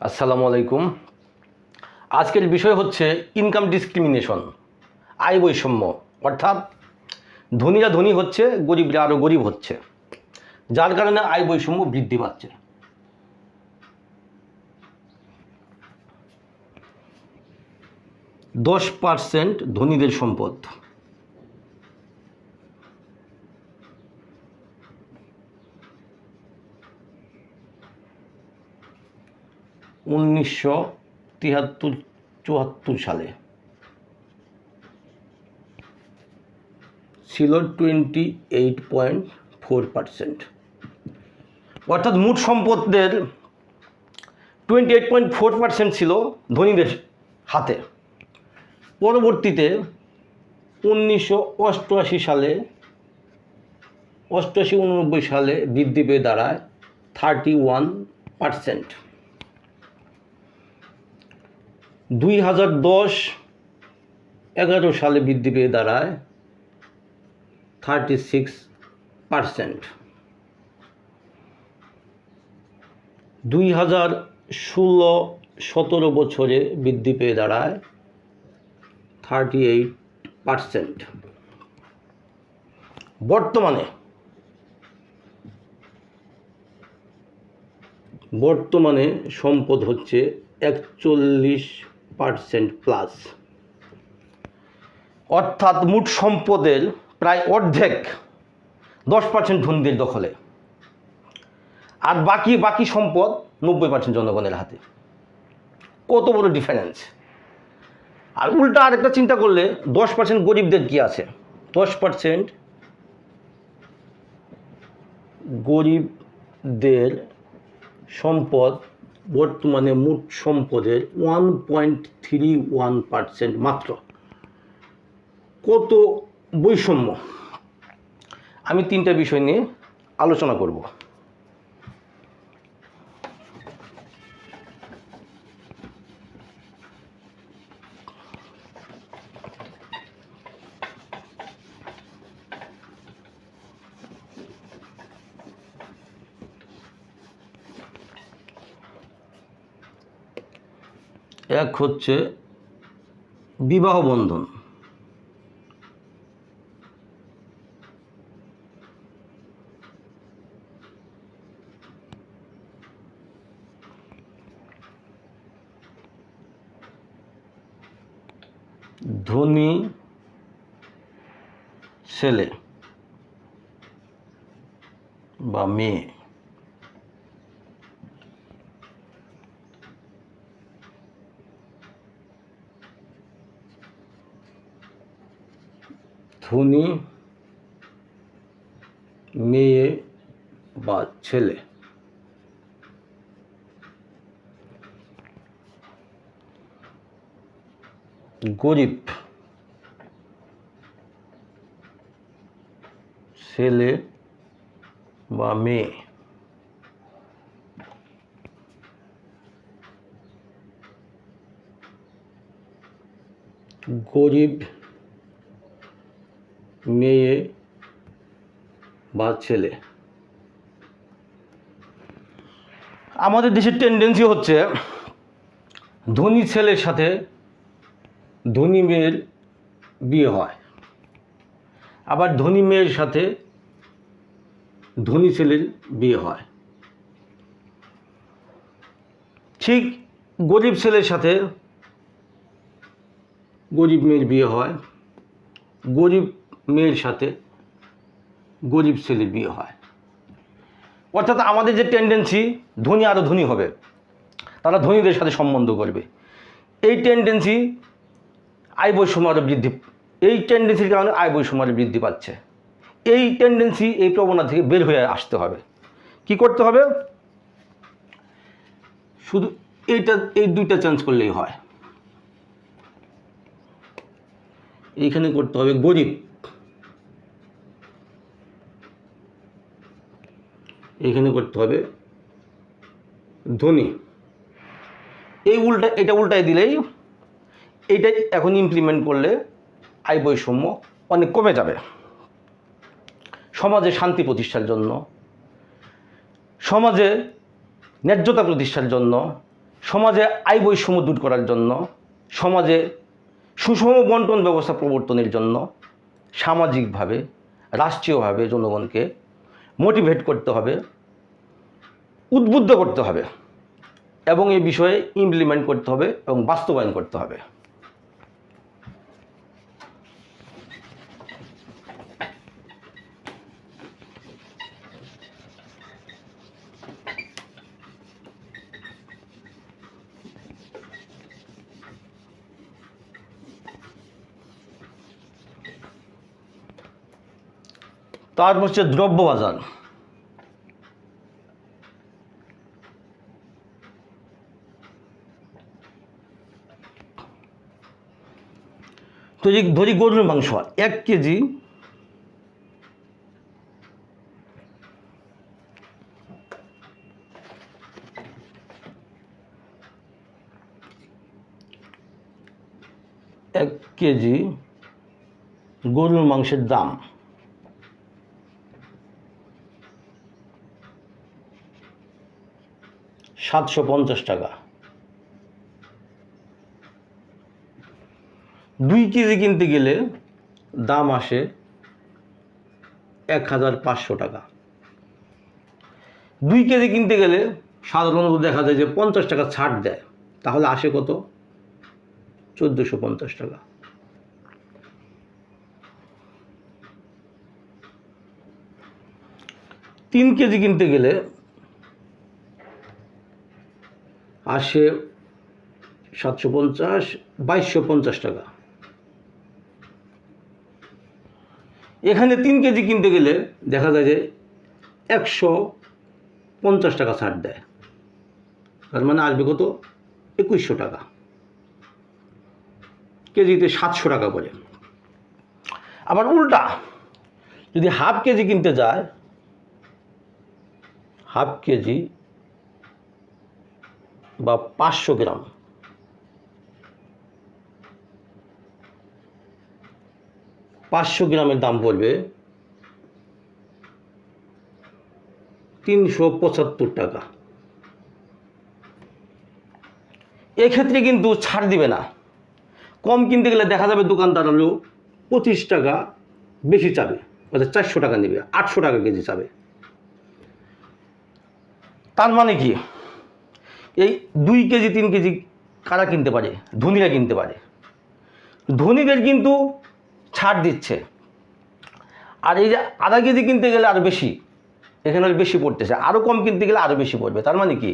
আসসালামু আলাইকুম। আজকের বিষয় হচ্ছে ইনকাম ডিসক্রিমিনেশন আয় বৈষম্য। অর্থাৎ ধনীরা ধনী হচ্ছে, গরিবরা আরও গরিব হচ্ছে। যার কারণে আয় বৈষম্য বৃদ্ধি পাচ্ছে। দশ পার্সেন্ট ধনীদের সম্পদ। উনিশশো তিয়াত্তর চুয়াত্তর সালে। ছিল twenty eight point four percent. অর্থাৎ মোট সম্পদের twenty eight point four percent ছিল ধনীদের হাতে। পরবর্তীতে উনিশশো অষ্টআশি সালে, অষ্টআশি উননব্বই সালে বৃদ্ধি পেয়ে দাঁড়ায় থার্টি ওয়ান পার্সেন্ট। দুই হাজার দশ এগারো সালে বৃদ্ধি পেয়ে দাঁড়ায় থার্টি সিক্স পারসেন্ট। দুই হাজার ষোলো সতেরো বছরে বৃদ্ধি পেয়ে দাঁড়ায় থার্টি এইট পারসেন্ট। বর্তমানে বর্তমানে সম্পদ হচ্ছে একচল্লিশ পার্সেন্ট প্লাস। অর্থাৎ মোট সম্পদের প্রায় অর্ধেক দশ পার্সেন্ট ধনীদের দখলে। আর বাকি বাকি সম্পদ নব্বই পার্সেন্ট জনগণের হাতে। কত বড় ডিফারেন্স। আর উল্টা আরেকটা চিন্তা করলে দশ পার্সেন্ট গরিবদের কি আছে? দশ পার্সেন্ট গরিবদের সম্পদ বর্তমানে মোট সম্পদের one point three one percent মাত্র। কত বৈষম্য? আমি তিনটা বিষয় নিয়ে আলোচনা করব। এক হচ্ছে বিবাহ বন্ধন। ধনী ছেলে বা মেয়ে ধনী মেয়ে বা ছেলে। গরিব ছেলে বা মেয়ে। গরিব মেয়ে বা ছেলে? আমাদের দেশের টেন্ডেন্সি হচ্ছে ধনী ছেলের সাথে ধনী মেয়ের বিয়ে হয়। আবার ধনী মেয়ের সাথে ধনী ছেলের বিয়ে হয়। ঠিক গরিব ছেলের সাথে গরিব মেয়ের বিয়ে হয়। গরিব মেয়ের সাথে গরিব ছেলের বিয়ে হয়। অর্থাৎ আমাদের যে টেন্ডেন্সি ধনী আরও ধনী হবে, তারা ধনীদের সাথে সম্বন্ধ করবে। এই টেন্ডেন্সি আয় বৈষম্য আরও বৃদ্ধি, এই টেন্ডেন্সির কারণে আয় বৈষম্য আরও বৃদ্ধি পাচ্ছে। এই টেন্ডেন্সি এই প্রবণতা থেকে বের হয়ে আসতে হবে। কি করতে হবে? শুধু এইটা, এই দুইটা চেঞ্জ করলেই হয়। এইখানে করতে হবে গরিব। এখানে করতে হবে ধনী। এই উল্টা, এটা উল্টায় দিলেই এইটাই এখন ইমপ্লিমেন্ট করলে আয় বৈষম্য অনেক কমে যাবে। সমাজে শান্তি প্রতিষ্ঠার জন্য, সমাজে ন্যায্যতা প্রতিষ্ঠার জন্য, সমাজে আয় বৈষম্য দূর করার জন্য, সমাজে সুষম বন্টন ব্যবস্থা প্রবর্তনের জন্য সামাজিকভাবে, রাষ্ট্রীয়ভাবে জনগণকে মোটিভেট করতে হবে, উদ্বুদ্ধ করতে হবে এবং এই বিষয়ে ইমপ্লিমেন্ট করতে হবে এবং বাস্তবায়ন করতে হবে। তারপর হচ্ছে দ্রব্য বাজার যে ধরি গরুর মাংস, এক কেজি এক কেজি গরুর মাংসের দাম। সাতশো পঞ্চাশ টাকা। দুই কেজি কিনতে গেলে দাম আসে এক হাজার পাঁচশো টাকা। দুই কেজি কিনতে গেলে সাধারণত দেখা যায় যে পঞ্চাশ টাকা ছাড় দেয়। তাহলে আসে কত? চোদ্দোশো পঞ্চাশ টাকা। তিন কেজি কিনতে গেলে আসে সাতশো পঞ্চাশ, বাইশশো পঞ্চাশ টাকা। এখানে তিন কেজি কিনতে গেলে দেখা যায় যে একশো পঞ্চাশ টাকা ছাড় দেয়। তার মানে আসবে কত? একুশশো টাকা। কেজিতে সাতশো টাকা করে। আবার উল্টা, যদি হাফ কেজি কিনতে যায়, হাফ কেজি বা পাঁচশো গ্রাম। পাঁচশো গ্রামের দাম পড়বে তিনশো পঁচাত্তর টাকা। এক্ষেত্রে কিন্তু ছাড় দিবে না। কম কিনতে গেলে দেখা যাবে দোকানদার হলো পঁচিশ টাকা বেশি চাবে, অর্থাৎ চারশো টাকা নেবে, আটশো টাকা কেজি চাবে। তার মানে কি? এই দুই কেজি, তিন কেজি কারা কিনতে পারে? ধনীরা কিনতে পারে। ধনীদের কিন্তু ছাড় দিচ্ছে। আর এই যে আধা কেজি কিনতে গেলে আরও বেশি, এখানে বেশি পড়তেছে। আরও কম কিনতে গেলে আরও বেশি পড়বে। তার মানে কি?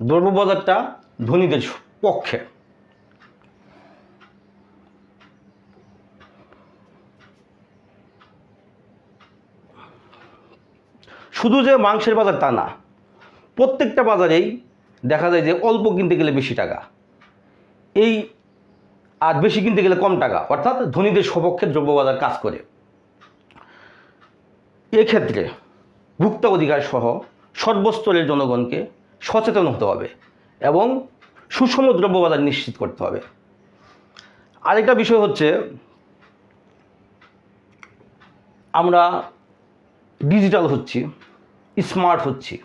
দ্রব্য বাজারটা ধনীদের পক্ষে। শুধু যে মাংসের বাজার তা না, প্রত্যেকটা বাজারেই দেখা যায় যে অল্প কিনতে গেলে বেশি টাকা। এই আর বেশি কিনতে গেলে কম টাকা, অর্থাৎ ধনীদের সপক্ষে দ্রব্যবাজার কাজ করে। এক্ষেত্রে ভুক্ত অধিকার সহ সর্বস্তরের জনগণকে সচেতন হতে হবে এবং সুষম দ্রব্যবাজার নিশ্চিত করতে হবে। আরেকটা বিষয় হচ্ছে, আমরা ডিজিটাল হচ্ছি, স্মার্ট হচ্ছি।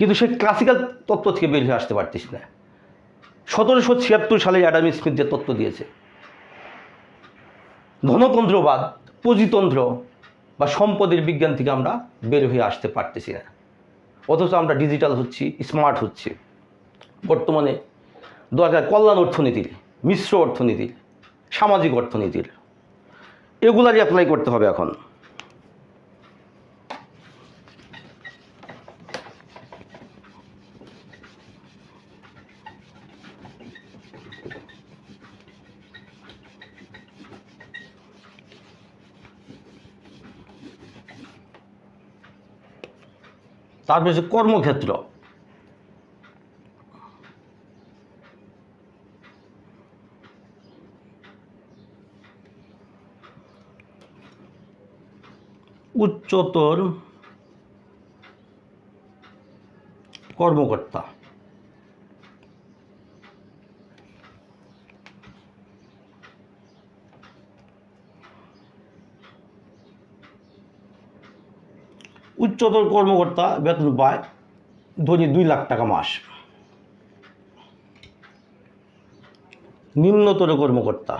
কিন্তু সেই ক্লাসিক্যাল তত্ত্ব থেকে বের হয়ে আসতে পারতিস না। সতেরোশো ছিয়াত্তর সালে অ্যাডাম স্মিথ যে তত্ত্ব দিয়েছে, ধনতন্ত্রবাদ, পুঁজিতন্ত্র বা সম্পদের বিজ্ঞান থেকে আমরা বের হয়ে আসতে পারতেছি না। অথচ আমরা ডিজিটাল হচ্ছি স্মার্ট হচ্ছি। বর্তমানে দরকার কল্যাণ অর্থনীতির, মিশ্র অর্থনীতির, সামাজিক অর্থনীতির। এগুলারই অ্যাপ্লাই করতে হবে এখন। তারপর হচ্ছে কর্মক্ষেত্র। উচ্চতর কর্মকর্তা। উচ্চতর কর্মকর্তা বেতন পায় ধরি দুই লাখ টাকা মাস। নিম্নতর কর্মকর্তা।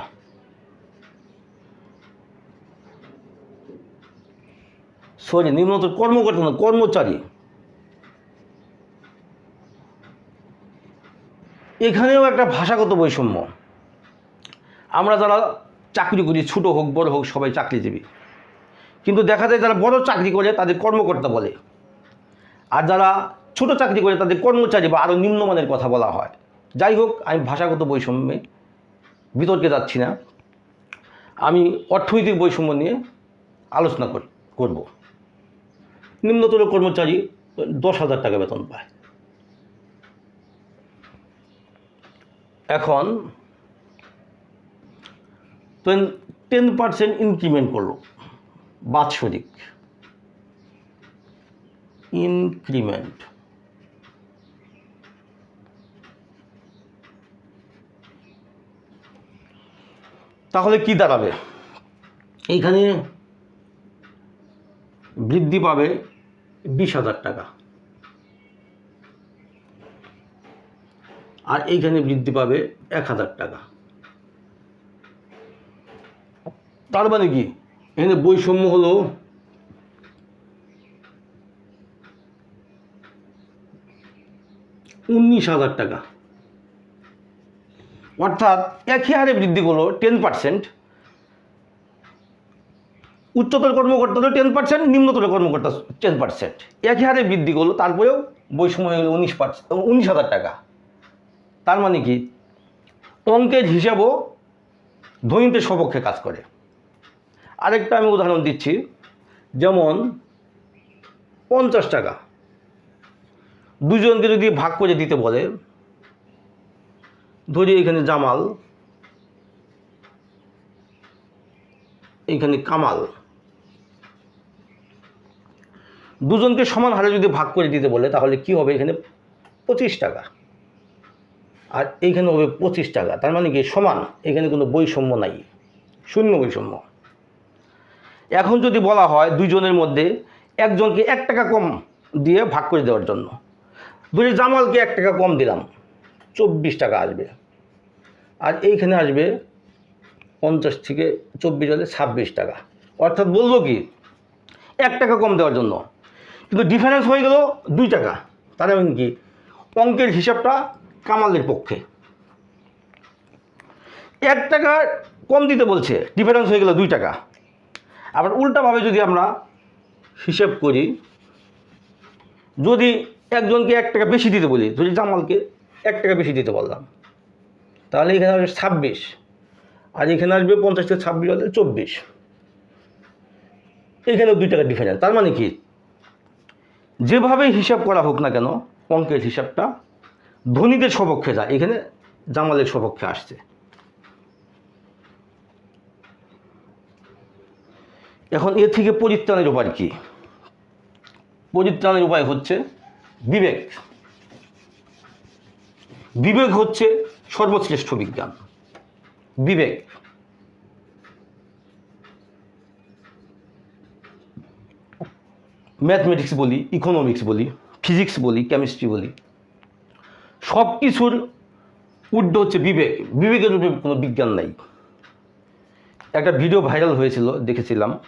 সরি নিম্নতর কর্মকর্তা না, কর্মচারী। এখানেও একটা ভাষাগত বৈষম্য। আমরা যারা চাকরি করি, ছোটো হোক, বড় হোক, সবাই চাকরিজীবী। কিন্তু দেখা যায় যারা বড় চাকরি করে, তাদের কর্মকর্তা বলে। আর যারা ছোট চাকরি করে, তাদের কর্মচারী বা আরও নিম্নমানের কথা বলা হয়। যাই হোক, আমি ভাষাগত বৈষম্যে বিতর্কে যাচ্ছি না। আমি অর্থনৈতিক বৈষম্য নিয়ে আলোচনা কর- করব। নিম্নতর কর্মচারী দশ হাজার টাকা বেতন পায়। এখন টেন পার্সেন্ট ইনক্রিমেন্ট করল। বাৎসরিক ইনক্রিমেন্ট তাহলে কি দাঁড়াবে? এইখানে বৃদ্ধি পাবে বিশ হাজার টাকা। আর এইখানে বৃদ্ধি পাবে এক হাজার টাকা। তার মানে কি? এখানে বৈষম্য হলো উনিশ হাজার টাকা। অর্থাৎ একই হারে বৃদ্ধি করল টেন পার্সেন্ট উচ্চতর কর্মকর্তারও টেন পার্সেন্ট নিম্নতর কর্মকর্তা টেন পার্সেন্ট একই হারে বৃদ্ধি করল, তারপরেও বৈষম্য হয়ে গেলো উনিশ পার্সেন্ট উনিশ হাজার টাকা। তার মানে কি? অঙ্কের হিসাবও ধনীদের সপক্ষে কাজ করে। আরেকটা আমি উদাহরণ দিচ্ছি। যেমন পঞ্চাশ টাকা। দুজনকে যদি ভাগ করে দিতে বলে, ধরি এখানে জামাল, এখানে কামাল। দুজনকে সমান হারে যদি ভাগ করে দিতে বলে, তাহলে কি হবে? এখানে পঁচিশ টাকা। আর এইখানে হবে পঁচিশ টাকা। তার মানে কি? সমান। এখানে কোনো বৈষম্য নাই। শূন্য বৈষম্য। এখন যদি বলা হয় দুইজনের মধ্যে একজনকে এক টাকা কম দিয়ে ভাগ করে দেওয়ার জন্য। দুই জামালকে এক টাকা কম দিলাম, চব্বিশ টাকা আসবে। আর এইখানে আসবে পঞ্চাশ থেকে চব্বিশ হলে ছাব্বিশ টাকা। অর্থাৎ বলল কি, এক টাকা কম দেওয়ার জন্য। কিন্তু ডিফারেন্স হয়ে গেল দুই টাকা। তার মানে কি, অঙ্কের হিসাবটা কামালের পক্ষে। এক টাকা কম দিতে বলছে ডিফারেন্স হয়ে গেল দুই টাকা। আবার উল্টাভাবে যদি আমরা হিসাব করি, যদি একজনকে এক টাকা বেশি দিতে বলি যদি জামালকে এক টাকা বেশি দিতে বললাম, তাহলে এখানে আসবে ছাব্বিশ। আর এখানে আসবে পঞ্চাশ থেকে ছাব্বিশ হলে চব্বিশ। এখানেও দুই টাকা ডিফারেন্স তার মানে কি? যেভাবে হিসাব করা হোক না কেন অঙ্কের হিসাবটা ধনীদের সপক্ষে যায়, এখানে জামালের সপক্ষে আসছে। এখন এ থেকে পরিত্রাণের উপায় কি? পরিত্রাণের উপায় হচ্ছে বিবেক। বিবেক হচ্ছে সর্বশ্রেষ্ঠ বিজ্ঞান। বিবেক। ম্যাথমেটিক্স বলি, ইকোনমিক্স বলি, ফিজিক্স বলি, কেমিস্ট্রি বলি। সব কিছুর উড্ড হচ্ছে বিবেক। বিবেকের উপরে কোনো বিজ্ঞান নাই। একটা ভিডিও ভাইরাল হয়েছিল, দেখেছিলাম।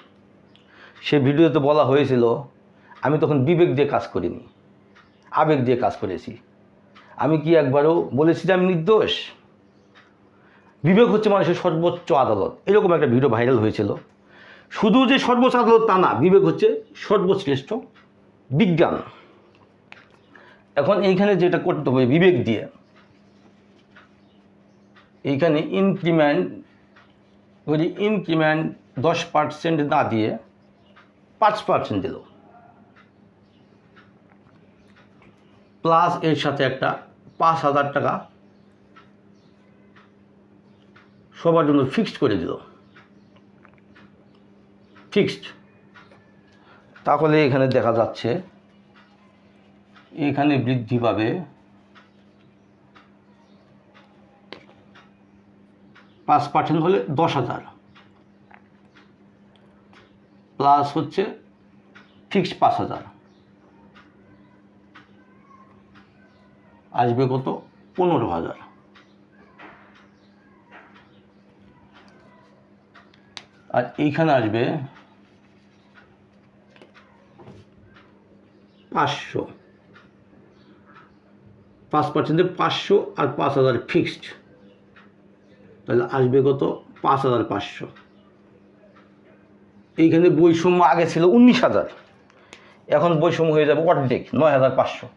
সে ভিডিওতে বলা হয়েছিল, আমি তখন বিবেক দিয়ে কাজ করিনি, আবেগ দিয়ে কাজ করেছি। আমি কি একবারও বলেছি যে আমি নির্দোষ? বিবেক হচ্ছে মানুষের সর্বোচ্চ আদালত। এরকম একটা ভিডিও ভাইরাল হয়েছিল। শুধু যে সর্বোচ্চ আদালত তা না, বিবেক হচ্ছে সর্বশ্রেষ্ঠ বিজ্ঞান। এখন এইখানে যেটা করতে হবে বিবেক দিয়ে, এইখানে ইনক্রিমেন্ট যদি ইনক্রিমেন্ট দশ পার্সেন্ট না দিয়ে পাঁচ পার্সেন্ট দিল। প্লাস এর সাথে একটা পাঁচ হাজার টাকা সবার জন্য ফিক্সড করে দিল। ফিক্সড তাহলে এখানে দেখা যাচ্ছে, এখানে বৃদ্ধি পাবে পাঁচ পার্সেন্ট হলে দশ হাজার। প্লাস হচ্ছে ফিক্সড পাঁচ হাজার। আসবে কত? পনেরো হাজার। আর এইখানে আসবে পাঁচশো। পাঁচ পার্সেন্টে পাঁচশো আর পাঁচ হাজার ফিক্সড। তাহলে আসবে কত? পাঁচ হাজার পাঁচশো। এইখানে বৈষম্য আগে ছিল উনিশ হাজার। এখন বৈষম্য হয়ে যাবে অর্ধেক, নয় হাজার পাঁচশো।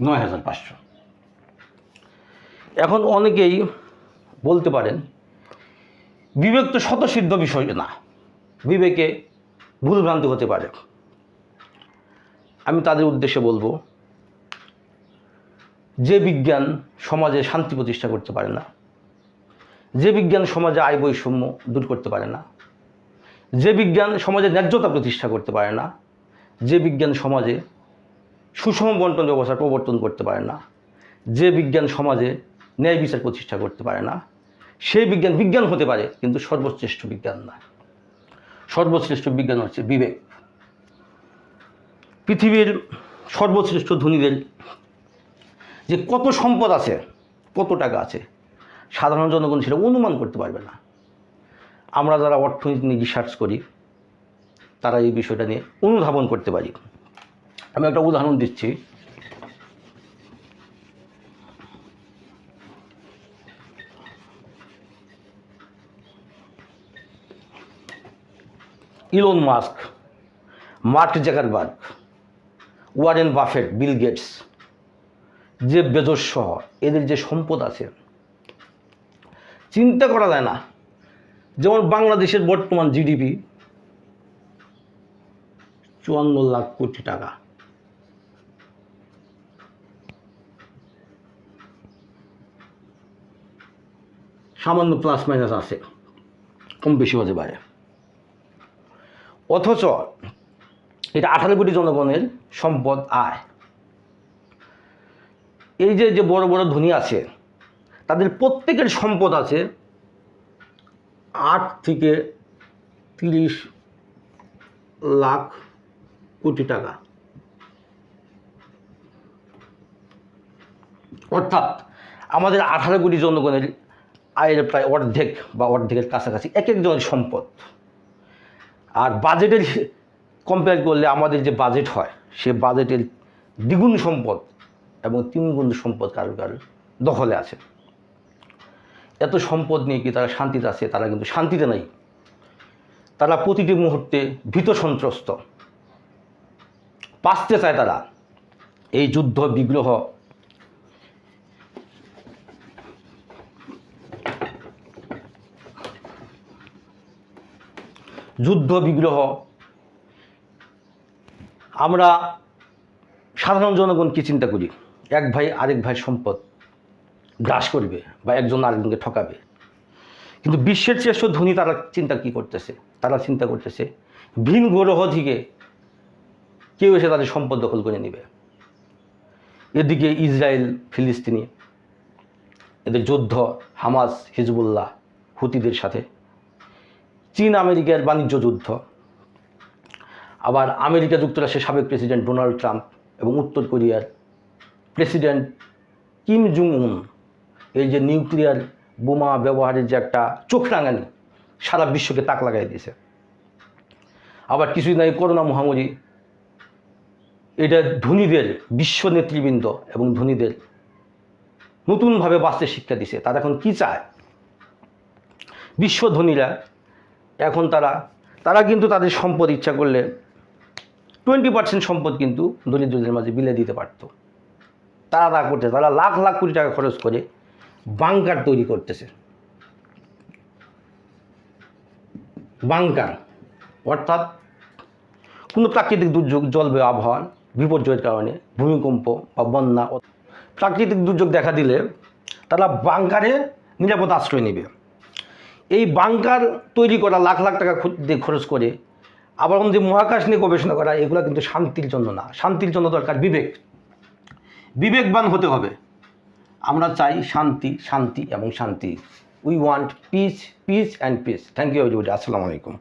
নয় হাজার পাঁচশো। এখন অনেকেই বলতে পারেন, বিবেক তো শতসিদ্ধ বিষয় না। বিবেকে ভুলভ্রান্তি হতে পারে। আমি তাদের উদ্দেশ্যে বলব, যে বিজ্ঞান সমাজে শান্তি প্রতিষ্ঠা করতে পারে না, যে বিজ্ঞান সমাজে আয় বৈষম্য দূর করতে পারে না, যে বিজ্ঞান সমাজে ন্যায্যতা প্রতিষ্ঠা করতে পারে না, যে বিজ্ঞান সমাজে সুষম বন্টন ব্যবস্থার প্রবর্তন করতে পারে না, যে বিজ্ঞান সমাজে ন্যায় বিচার প্রতিষ্ঠা করতে পারে না, সেই বিজ্ঞান বিজ্ঞান হতে পারে, কিন্তু সর্বশ্রেষ্ঠ বিজ্ঞান না। সর্বশ্রেষ্ঠ বিজ্ঞান হচ্ছে বিবেক। পৃথিবীর সর্বশ্রেষ্ঠ ধনীদের যে কত সম্পদ আছে, কত টাকা আছে, সাধারণ জনগণ সেটা অনুমান করতে পারবে না। আমরা যারা অর্থনীতি নিয়ে রিসার্চ করি, তারা এই বিষয়টা নিয়ে অনুধাবন করতে পারি। আমি একটা উদাহরণ দিচ্ছি। Elon Musk, Mark Zuckerberg Warren Buffett, Bill Gates, যে বেজস এদের যে সম্পদ আছে, চিন্তা করা যায় না। যেমন বাংলাদেশের বর্তমান জিডিপি চুয়ান্ন লাখ কোটি টাকা। সামান্য প্লাস মাইনাস আছে, কম বেশি হতে পারে। অথচ এটা আঠারো কোটি জনগণের সম্পদ আয়। এই যে যে বড় বড় ধনী আছে, তাদের প্রত্যেকের সম্পদ আছে আট থেকে তিরিশ লাখ কোটি টাকা। অর্থাৎ আমাদের আঠারো কোটি জনগণের আয়ের প্রায় অর্ধেক বা অর্ধেকের কাছাকাছি এক একজনের সম্পদ। আর বাজেটের কম্পেয়ার করলে আমাদের যে বাজেট হয়, সে বাজেটের দ্বিগুণ সম্পদ এবং তিনগুণ সম্পদ কারোর কারোর দখলে আছে। এত সম্পদ নিয়ে কি তারা শান্তিতে আছে? তারা কিন্তু শান্তিতে নাই। তারা প্রতিটি মুহূর্তে ভীত সন্ত্রস্ত। বাঁচতে চায় তারা। এই যুদ্ধ, বিগ্রহ যুদ্ধ, বিগ্রহ আমরা সাধারণ জনগণ কি চিন্তা করি? এক ভাই আরেক ভাই সম্পদ গ্রাস করবে বা একজন আরেকজনকে ঠকাবে। কিন্তু বিশ্বের শ্রেষ্ঠ ধনী তারা চিন্তা কি করতেছে? তারা চিন্তা করতেছে, ভিন গ্রহ থেকে কেউ এসে তাদের সম্পদ দখল করে নেবে। এদিকে ইসরায়েল, ফিলিস্তিনি, এদের যুদ্ধ, হামাস, হিজবুল্লাহ, হুতিদের সাথে। চীন, আমেরিকার বাণিজ্য যুদ্ধ। আবার আমেরিকা যুক্তরাষ্ট্রের সাবেক প্রেসিডেন্ট ডোনাল্ড ট্রাম্প এবং উত্তর কোরিয়ার প্রেসিডেন্ট কিম জুং উন এই যে নিউক্লিয়ার বোমা ব্যবহারের যে একটা চোখ রাঙানি, সারা বিশ্বকে তাক লাগাই দিয়েছে। আবার কিছুদিন আগে করোনা মহামারী, এটা ধনীদের, বিশ্ব নেতৃবৃন্দ এবং ধনীদের নতুনভাবে বাঁচতে শিক্ষা দিছে তারা এখন কি চায়? বিশ্ব ধনীরা, এখন তারা তারা কিন্তু তাদের সম্পদ ইচ্ছা করলে টোয়েন্টি পার্সেন্ট সম্পদ কিন্তু দরিদ্রদের মাঝে বিলে দিতে পারত। তারা তা করতে তারা লাখ লাখ কোটি টাকা খরচ করে বাংকার তৈরি করতেছে। বাংকার, অর্থাৎ কোনো প্রাকৃতিক দুর্যোগ জলবায়ু আবহাওয়ার বিপর্যয়ের কারণে ভূমিকম্প বা বন্যা, প্রাকৃতিক দুর্যোগ দেখা দিলে তারা বাংকারে নিরাপদ আশ্রয় নেবে। এই বাংকার তৈরি করা লাখ লাখ টাকা দিয়ে খরচ করে আবার যে মহাকাশ নিয়ে গবেষণা করা, এগুলো কিন্তু শান্তির জন্য না। শান্তির জন্য দরকার বিবেক। বিবেকবান হতে হবে। আমরা চাই শান্তি শান্তি এবং শান্তি। We want peace peace and peace thank you আসসালামু আলাইকুম।